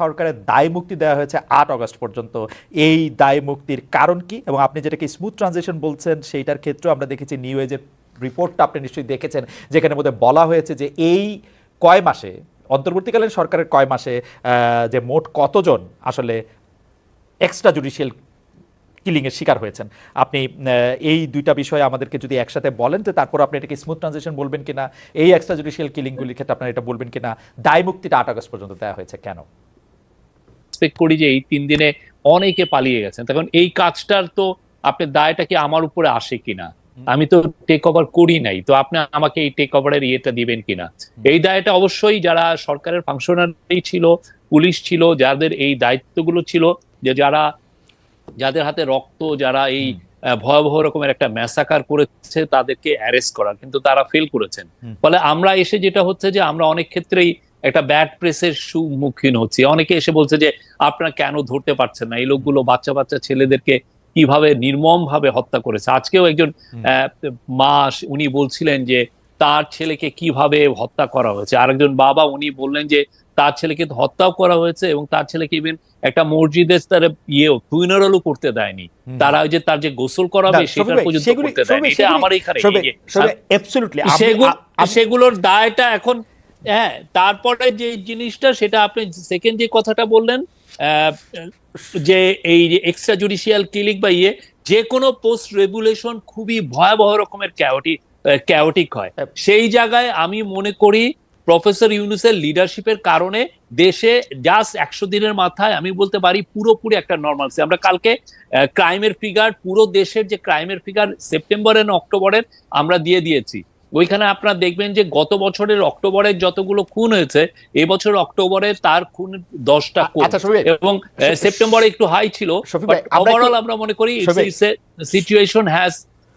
সরকারের দায় মুক্তি দেওয়া হয়েছে আট অগস্ট পর্যন্ত। এই দায় মুক্তির কারণ কি? এবং আপনি যেটাকে স্মুথ ট্রানজিশন বলছেন, সেইটার ক্ষেত্রেও আমরা দেখেছি নিউ এজের রিপোর্টটা আপনি নিশ্চয়ই দেখেছেন, যেখানে মধ্যে বলা হয়েছে যে এই কয় মাসে, অন্তর্বর্তীকালীন সরকারের কয় মাসে যে মোট কতজন আসলে এক্সট্রা জুডিশিয়াল কিলিংয়ের শিকার হয়েছেন? আপনি এই দুইটা বিষয় আমাদেরকে যদি একসাথে বলেন তো তারপর আপনি এটাকে স্মুথ ট্রানজিশন বলবেন কিনা, এই এক্সট্রা জুডিশিয়াল কিলিংগুলির ক্ষেত্রে আপনারা এটা বলবেন কিনা দায় মুক্তিটা আট আগস্ট পর্যন্ত দেওয়া হয়েছে কেন? এক্সপেক্ট করি যে এই তিন দিনে অনেকে পালিয়ে গেছেন। তখন এই কাজটার তো আপনি দায়টা কি আমার উপরে আসে কিনা? আমি তো টেক ওভার করি নাই। তো আপনি আমাকে এই টেক ওভারের ইয়েটা দিবেন কিনা? এই দায়টা অবশ্যই যারা সরকারের ফাংশনারি ছিল পুলিশ ছিল যাদের এই দায়িত্বগুলো ছিল যে যারা যাদের হাতে রক্ত যারা এই ভয়াবহ রকমের একটা ম্যাসাকার করেছে তাদেরকে অ্যারেস্ট করা। কিন্তু তারা ফেল করেছেন। ফলে আমরা এসে যেটা হচ্ছে যে আমরা অনেক ক্ষেত্রেই একটা ব্যাড প্রেসের সম্মুখীন হচ্ছি। অনেকে এসে বলছে যে আপনারা কেন ধরতে পারছেন না? এই লোকগুলো বাচ্চা বাচ্চা ছেলেদেরকে কীভাবে নির্মম ভাবে হত্যা করেছে? আজকেও একজন মা উনি বলছিলেন যে তার ছেলেকে কীভাবে হত্যা করা হয়েছে? আরেকজন বাবা উনি বললেন যে তার ছেলেকে হত্যাও করা হয়েছে এবং তার ছেলেকে ইভেন একটা মসজিদে তার ইয়েও ফুইনারালও করতে দেয়নি। তারা ওই যে তার যে গোসল করাবে সেটা পর্যন্ত করতে দেয়নি। এটা আমার এখানে সেগুলোর দায়টা এখন হ্যাঁ তারপরে যে জিনিসটা সেটা আপনি সেকেন্ড যে কথাটা বললেন আহ, যে এই এক্সট্রা জুডিশিয়াল ক্লিনিক বা ইয়ে যে কোনো পোস্ট রেগুলেশন খুবই ভয়াবহ রকমের ক্যাওটিক ক্যাওটিক হয়। হ্যাঁ। সেই জায়গায় আমি মনে করি প্রফেসর ইউনুসের লিডারশিপের কারণে দেশে জাস্ট একশো দিনের মাথায় আমি বলতে পারি পুরোপুরি একটা নর্মালসি আমরা কালকে ক্রাইমের ফিগার পুরো দেশের যে ক্রাইমের ফিগার সেপ্টেম্বর অক্টোবরের আমরা দিয়ে দিয়েছি। ওইখানে আপনারা দেখবেন যে গত বছরের অক্টোবরের যতগুলো খুন হয়েছে এবছর অক্টোবরে তার খুন দশটা আচ্ছা এবং সেপ্টেম্বরে একটু হাই ছিল ওভারঅল আমরা মনে করি সিচুয়েশন হ্যাজ.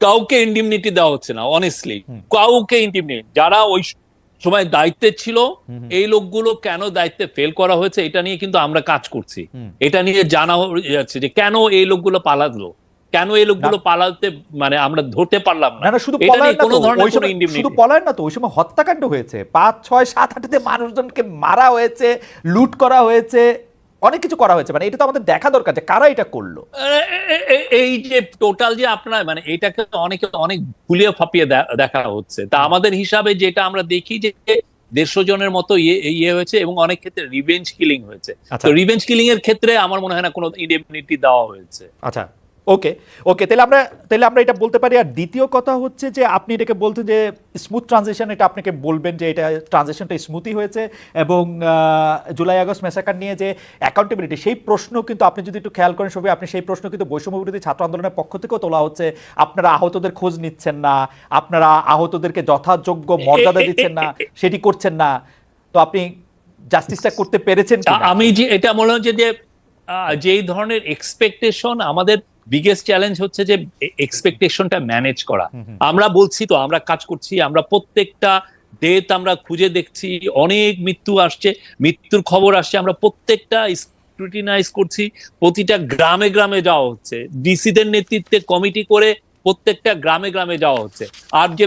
কাউকে ইন্ডিমনিটি দেওয়া হচ্ছে না অনেস্টলি কাউকে ইন্ডিমনিটি যারা ওই সময় দায়িত্বে ছিল। এই লোকগুলো কেন দায়িত্বে ফেল করা হয়েছে এটা নিয়ে কিন্তু আমরা কাজ করছি। এটা নিয়ে জানা যাচ্ছে যে কেন এই লোকগুলো পালালো কেন এই লোকগুলো পালাতে মানে আমরা ধরতে পারলাম না। না শুধু কোনো ধরনের কোনো শুধু পলায়ন না তো ওই সময় হত্যাকাণ্ড হয়েছে। পাঁচ ছয় সাত আটতে মানুষজনকে মারা হয়েছে লুট করা হয়েছে অনেক কিছু করা হয়েছে মানে এটা তো আমাদের দেখা দরকার যে কারা এটা করল। এই যে টোটাল যে আপনার মানে এটাকে অনেকে অনেক ভুলিয়ে ফাপিয়ে দেখা হচ্ছে। তা আমাদের হিসাবে যেটা আমরা দেখি যে দেড়শো জনের মতো ইয়ে ইয়ে হয়েছে এবং অনেক ক্ষেত্রে রিভেঞ্জ কিলিং হয়েছে। আচ্ছা। তো রিভেঞ্জ কিলিং এর ক্ষেত্রে আমার মনে হয় না কোনো ইন্ডেমনিটি দেওয়া হয়েছে। আচ্ছা। ওকে ওকে তাহলে আমরা তাহলে আমরা এটা বলতে পারি। আর দ্বিতীয় কথা হচ্ছে যে আপনি এটাকে বলতে যে স্মুথ ট্রানজেকশন এটা আপনাকে বলবেন যে এটা ট্রানজেকশনটা স্মুথই হয়েছে এবং জুলাই আগস্ট মেসাকার নিয়ে যে অ্যাকাউন্টেবিলিটি সেই প্রশ্ন কিন্তু আপনি যদি একটু খেয়াল করেন সবাই আপনি সেই প্রশ্ন কিন্তু বৈষম্য বিরোধী ছাত্র আন্দোলনের পক্ষ থেকেও তোলা হচ্ছে। আপনারা আহতদের খোঁজ নিচ্ছেন না আপনারা আহতদেরকে যথাযোগ্য মর্যাদা দিচ্ছেন না সেটি করছেন না। তো আপনি জাস্টিসটা করতে পেরেছেন আমি যে এটা মনে হচ্ছে যে যেই ধরনের এক্সপেকটেশন আমাদের বিগেস্ট চ্যালেঞ্জ হচ্ছে যে এক্সপেকটেশনটা ম্যানেজ করা। আমরা বলছি তো আমরা কাজ করছি আমরা প্রত্যেকটা ডেথ আমরা খুঁজে দেখছি অনেক মৃত্যু আসছে মৃত্যুর খবর আসছে আমরা প্রত্যেকটা স্ক্রুটিনাইজ করছি প্রতিটা গ্রামে গ্রামে যাওয়া হচ্ছে ডিসিদের নেতৃত্বে কমিটি করে প্রত্যেকটা গ্রামে গ্রামে যাওয়া হচ্ছে। আর যে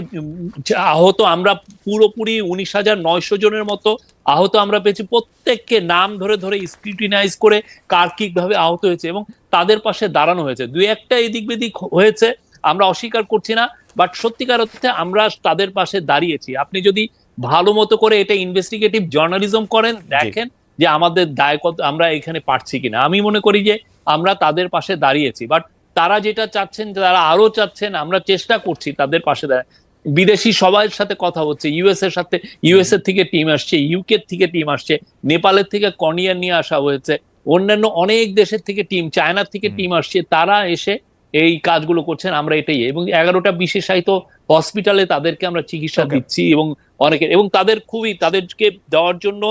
আহত আমরা পুরোপুরি উনিশ হাজার নয়শো জনের মতো আহত আমরা পেয়েছি। প্রত্যেককে নাম ধরে ধরে স্ক্রুটিনাইজ করে কার কীভাবে আহত হয়েছে এবং তাদের পাশে দাঁড়ানো হয়েছে। দুই একটা এদিক বেদিক হয়েছে আমরা অস্বীকার করছি না বাট সত্যিকার অর্থে আমরা তাদের পাশে দাঁড়িয়েছি। আপনি যদি ভালো মতো করে এটা ইনভেস্টিগেটিভ জার্নালিজম করেন দেখেন যে আমাদের দায় কত আমরা এখানে পারছি কিনা। আমি মনে করি যে আমরা তাদের পাশে দাঁড়িয়েছি বাট তারা যেটা চাচ্ছেন তারা আরও চাচ্ছেন আমরা চেষ্টা করছি তাদের পাশে দাঁড়ায় বিদেশি সবার সাথে কথা হচ্ছে ইউএস এর সাথে ইউএস এর থেকে টিম আসছে ইউকে থেকে টিম আসছে নেপালের থেকে কনিয়ার নিয়ে আসা হয়েছে অন্যান্য অনেক দেশের থেকে টিম চায়নার থেকে টিম আসছে তারা এসে এই কাজগুলো করছেন আমরা এটাই এবং এগারোটা বিশেষায়িত হসপিটালে তাদেরকে আমরা চিকিৎসা দিচ্ছি এবং অনেকে এবং তাদের খুবই তাদেরকে দেওয়ার জন্য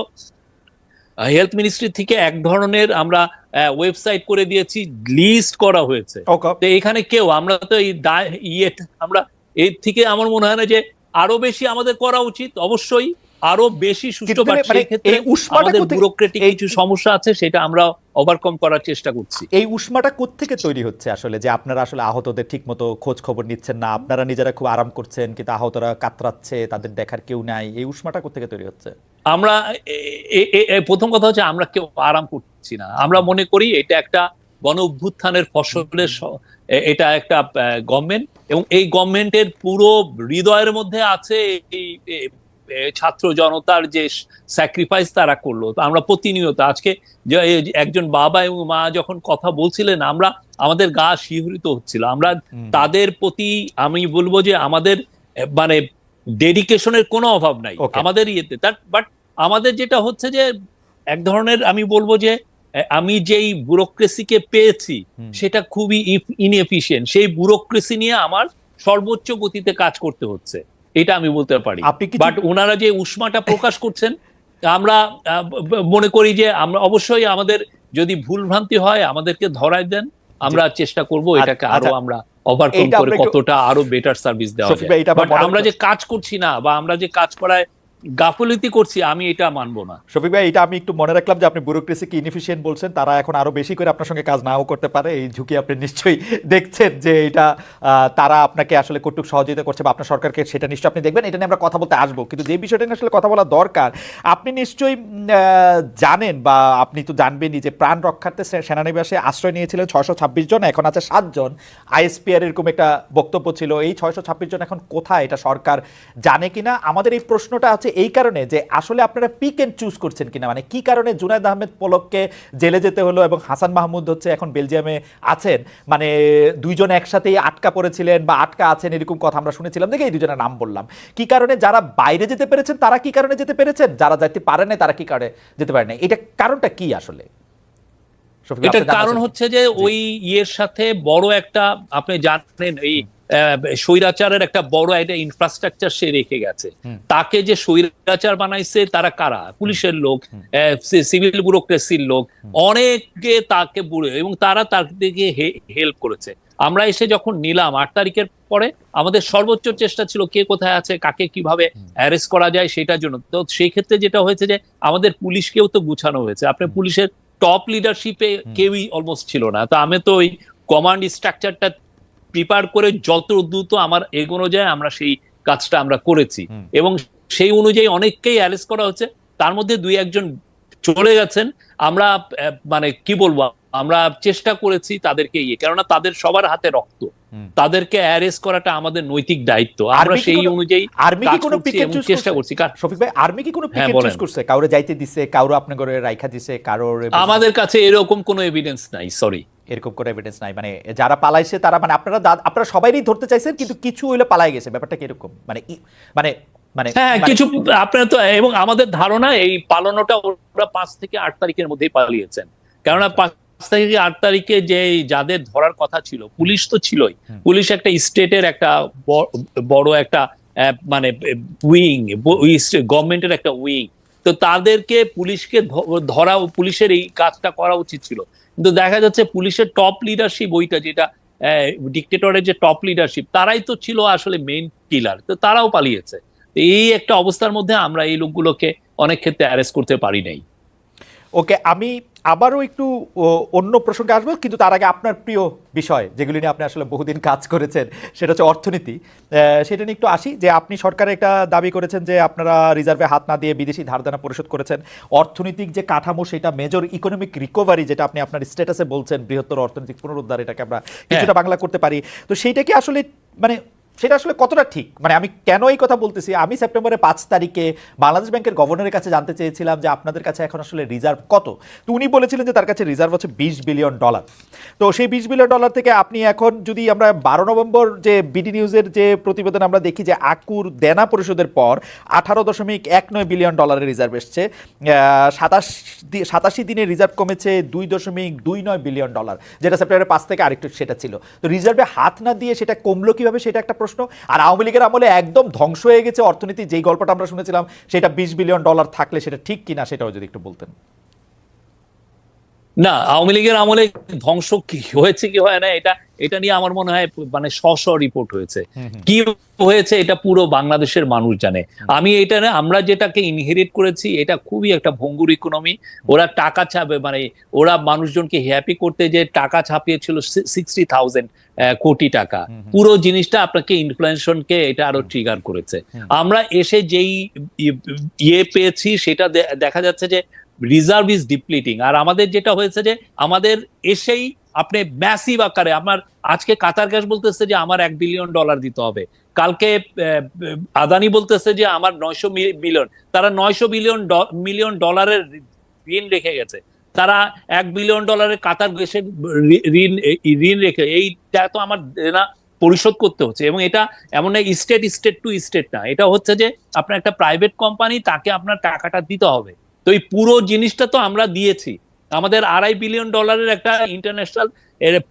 হেলথ মিনিস্ট্রি থেকে এক ধরনের আমরা ওয়েবসাইট করে দিয়েছি লিস্ট করা হয়েছে। তো এখানে কেউ আমরা তো এই ইয়ে আমরা এর থেকে আমার মনে হয় না যে আরও বেশি আমাদের করা উচিত। অবশ্যই আরও বেশি সুষ্ঠু মানে ক্ষেত্রে আমাদের ব্যুরোক্রেটিক কিছু সমস্যা আছে সেটা আমরা ওভারকম করার চেষ্টা করছি। এই উষ্মাটা কোত্থেকে তৈরি হচ্ছে আসলে? যে আপনারা আসলে আহতদের ঠিক মতো খোঁজ খবর নিচ্ছেন না আপনারা নিজেরা খুব আরাম করছেন কিন্তু আহতরা কাতরাচ্ছে তাদের দেখার কেউ নাই এই উষ্মাটা কোত্থেকে তৈরি হচ্ছে? আমরা প্রথম কথা হচ্ছে আমরা কেউ আরাম করছি না। আমরা মনে করি এটা একটা গণ অভ্যুত্থানের ফসলের এটা একটা গভর্নমেন্ট এবং এই গভর্নমেন্টের পুরো হৃদয়ের মধ্যে আছে এই ছাত্র জনতার যে স্যাক্রিফাইস তারা করল। তো আমরা প্রতিনিয়ত আজকে যে একজন বাবা এবং মা যখন কথা বলছিলেন আমরা আমাদের গা শিহরিত হচ্ছিল। আমরা তাদের প্রতি আমি বলব যে আমাদের মানে ডেডিকেশনের কোনো অভাব নাই। আমাদের ইয়েতে। বাট আমাদের যেটা হচ্ছে যে এক ধরনের আমি বলব যে আমি যেই ব্যুরোক্রেসিকে পেয়েছি সেটা খুবই ইনএফিশিয়েন্ট সেই ব্যুরোক্রেসি নিয়ে আমার সর্বোচ্চ গতিতে কাজ করতে হচ্ছে। এটা আমি বলতে পারি। বাট ওনারা যে উষ্মাটা প্রকাশ করছেন আমরা মনে করি যে আমরা অবশ্যই আমাদের যদি ভুল ভ্রান্তি হয় আমাদেরকে ধরাই দেন। আমরা চেষ্টা করব এটাকে আরও আচ্ছা, আমরা ওভারকাম করে কতটা আরও বেটার সার্ভিস দেওয়া যায়। আমরা। যে কাজ করছি না বা আমরা যে কাজ করায় গাফলতি করছি, আমি এটা মানব না। শফিক ভাই, এটা আমি একটু মনে রাখলাম যে আপনি ব্যুরোক্রেসিকে ইনএফিশিয়েন্ট বলছেন, তারা এখন আরও বেশি করে আপনার সঙ্গে কাজ নাও করতে পারে। এই ঝুঁকি আপনি নিশ্চয়ই দেখছেন যে এটা তারা আপনাকে আসলে কটুক সহযোগিতা করছে বা আপনার সরকারকে সেটা নিশ্চয়ই আপনি দেখবেন। এটা নিয়ে আমরা কথা বলতে আসব। কিন্তু যে বিষয়টা আসলে কথা বলা দরকার, আপনি নিশ্চয়ই জানেন বা আপনি তো জানবেনই যে প্রাণ রক্ষার্থে সেনানিবাসে আশ্রয় নিয়েছিলেন ছয়শো ছাব্বিশ জন, এখন আছে সাতজন আইএসপিআর এরকম একটা বক্তব্য ছিল। এই ছয়শো ছাব্বিশ জন এখন কোথায়? এটা সরকার জানে কিনা? আমাদের এই প্রশ্নটা আছে এই কারণে যে আসলে আপনারা পিক এন্ড চুজ করছেন কিনা মানে কি কারণে জুনায়দ আহমেদ পলককে জেলে যেতে হলো এবং হাসান মাহমুদ হচ্ছে এখন বেলজিয়ামে আছেন? মানে দুইজন একসাথেই আটকা পড়েছিলেন বা আটকা আছেন এরকম কথা আমরা শুনেছিলাম, দেখে এই দুজনের নাম বললাম। কি কারণে যারা বাইরে যেতে পেরেছেন, তারা কি কারণে যেতে পেরেছেন? যারা যেতে পারে না তারা কি কারণে যেতে পারে না এটা কারণটা কি আসলে? এটার কারণ? হচ্ছে যে ওই ইয়ের সাথে বড় একটা আপনি জানেন এই স্বৈরাচারের একটা বড় একটা ইনফ্রাস্ট্রাকচার সে রেখে গেছে। তাকে যে স্বৈরাচার বানাইছে তারা কারা? পুলিশের লোক সিভিল ব্যুরোক্রেসির লোক। অনেকে তাকে বুড়ে এবং তারা তার দিকে হেল্প করেছে। আমরা এসে যখন নিলাম আট তারিখের পরে আমাদের সর্বোচ্চ চেষ্টা ছিল কে কোথায় আছে কাকে কীভাবে অ্যারেস্ট করা যায় সেটার জন্য। তো সেই ক্ষেত্রে যেটা হয়েছে যে আমাদের পুলিশকেও তো গুছানো হয়েছে। আপনি পুলিশের টপ লিডারশিপে কেউই অলমোস্ট ছিল না। তো আমি তো ওই কমান্ড স্ট্রাকচারটা প্রিপার করে যত দ্রুত আমার এগোনো যায় আমরা সেই কাজটা আমরা করেছি। এবং সেই অনুযায়ী অনেককেই অ্যারেস্ট করা হচ্ছে। তার মধ্যে দুই একজন চলে গেছেন। আমরা মানে কি বলব? আমরা চেষ্টা করেছি তাদেরকে ইয়ে কেননা তাদের সবার হাতে রক্ত। তাদেরকে অ্যারেস্ট করাটা আমাদের নৈতিক দায়িত্ব। আমরা সেই অনুযায়ী আর্মি কি কোনো করছি পিক এন্ড এবং চুজ চেষ্টা করছি? কার- শফিক ভাই আর্মি কি কোনো পিক হ্যাঁ, চুজ করছে? কাউরে যাইতে দিছে কারও আপনি করে রাইখা দিছে কারোর আমাদের কাছে এরকম কোনো এভিডেন্স নাই সরি এরকম কোনো এভিডেন্স নাই। মানে যারা পালাইছে তারা মানে আপনারা আপনারা সবাইই ধরতে চাইছেন কিন্তু কিছু হইলে পালাই গেছে। ব্যাপারটা কি এরকম মানে মানে মানে হ্যাঁ মানে- কিছু আপনার তো এবং আমাদের ধারণা এই পালানোটা ওরা পাঁচ থেকে আট তারিখের মধ্যেই পালিয়েছেন। কেননা পাঁচ থেকে আট তারিখে যে যাদের ধরার কথা ছিল পুলিশ তো ছিলই। পুলিশ একটা স্টেটের একটা বড় একটা মানে উইং গভর্নমেন্টের একটা উইং। তো তাদেরকে পুলিশকে ধরা পুলিশের এই কাজটা করা উচিত ছিল। কিন্তু দেখা যাচ্ছে পুলিশের টপ লিডারশিপ ওইটা যেটা ডিকটেটরের যে টপ লিডারশিপ তারাই তো ছিল আসলে মেইন কিলার তো তারাও পালিয়েছে। এই একটা অবস্থার মধ্যে আমরা এই লোকগুলোকে অনেক ক্ষেত্রে অ্যারেস্ট করতে পারি নাই। ওকে আমি আবারও একটু অন্য প্রসঙ্গে আসব কিন্তু তার আগে আপনার প্রিয় বিষয় যেগুলি নিয়ে আপনি আসলে বহুদিন কাজ করেছেন সেটা হচ্ছে অর্থনীতি। সেটা নিয়ে একটু আসি যে আপনি সরকারে একটা দাবি করেছেন যে আপনারা রিজার্ভে হাত না দিয়ে বিদেশি ধারদানা পরিশোধ করেছেন। অর্থনৈতিক যে কাঠামো সেটা মেজর ইকোনমিক রিকভারি যেটা আপনি আপনার স্ট্যাটাসে বলছেন বৃহত্তর অর্থনৈতিক পুনরুদ্ধার এটাকে আমরা কিছুটা বাংলা করতে পারি। তো সেইটা কি আসলে মানে সেটা আসলে কতটা ঠিক? মানে আমি কেন এই কথা বলতেছি? আমি সেপ্টেম্বরের পাঁচ তারিখে বাংলাদেশ ব্যাংকের গভর্নরের কাছে জানতে চেয়েছিলাম যে আপনাদের কাছে এখন আসলে রিজার্ভ কত? তো উনি বলেছিলেন যে তার কাছে রিজার্ভ হচ্ছে বিশ বিলিয়ন ডলার। তো সেই বিশ বিলিয়ন ডলার থেকে আপনি এখন যদি আমরা বারো নভেম্বর যে বিডি নিউজের যে প্রতিবেদন আমরা দেখি যে আকুর দেনা পরিশোধের পর আঠারো দশমিক এক নয় বিলিয়ন ডলারের রিজার্ভ এসছে সাতাশ সাতাশি দিনে রিজার্ভ কমেছে দুই দশমিক দুই নয় বিলিয়ন ডলার, যেটা সেপ্টেম্বরের পাঁচ থেকে আরেকটু সেটা ছিল। তো রিজার্ভে হাত না দিয়ে সেটা কমলো কীভাবে? সেটা একটা আর আওয়ামী লীগের আমলে একদম ধ্বংস হয়ে গেছে অর্থনীতি। যেই গল্পটা আমরা শুনেছিলাম, সেটা বিশ বিলিয়ন ডলার থাকলে সেটা ঠিক কিনা, সেটাও যদি একটু বলতেন। না আওয়ামী লীগের আমলে ধ্বংস কি হয়েছে কি হয় না এটা এটা নিয়ে আমার মনে হয় মানে শ শ রিপোর্ট হয়েছে। কি হয়েছে এটা পুরো বাংলাদেশের মানুষ জানে। আমি এটা না আমরা যেটাকে ইনহেরিট করেছি এটা খুবই একটা ভঙ্গুর ইকোনমি ওরা টাকা ছাপে মানে ওরা মানুষজনকে হ্যাপি করতে যে টাকা ছাপিয়েছিল সিক্সটি থাউজেন্ড কোটি টাকা। পুরো জিনিসটা আপনাকে ইনফ্লেশনকে এটা আরও ট্রিগার করেছে। আমরা এসে যেই ইয়ে পেয়েছি সেটা দেখা যাচ্ছে যে রিজার্ভ ইজ ডিপ্লিটিং আর আমাদের যেটা হয়েছে যে, আমাদের এসেই আপনি ম্যাসিভ আকারে, আমার আজকে কাতার গ্যাস বলতেছে যে, আমার এক বিলিয়ন ডলার দিতে হবে। কালকে আদানি বলতেছে যে, আমার নয়শো মিলিয়ন তারা নয়শো বিলিয়ন মিলিয়ন ডলারের ঋণ রেখে গেছে। তারা এক বিলিয়ন ডলারের কাতার গ্যাসের ঋণ ঋণ রেখে, এইটা তো আমার না পরিশোধ করতে হচ্ছে। এবং এটা এমন স্টেট স্টেট টু স্টেট না। এটা হচ্ছে যে, আপনার একটা প্রাইভেট কোম্পানি তাকে আপনার টাকাটা দিতে হবে। তো এই পুরো জিনিসটা তো আমরা দিয়েছি। আমাদের আড়াই বিলিয়ন ডলারের একটা ইন্টারন্যাশনাল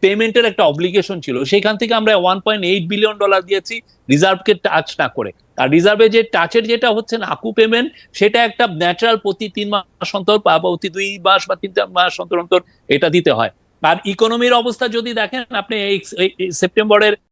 পেমেন্টের একটা অব্লিগেশন ছিল। সেখান থেকে আমরা one point eight billion dollar দিয়েছি রিজার্ভকে টাচ না করে। আর রিজার্ভে যে টাচের যেটা হচ্ছে না আকু পেমেন্ট সেটা একটা ন্যাচারাল প্রতি তিন মাস অন্তর বা প্রতি দুই মাস বা তিন মাস অন্তর অন্তর এটা দিতে হয়। আর ইকোনমির অবস্থা যদি দেখেন, আপনি এই সেপ্টেম্বরের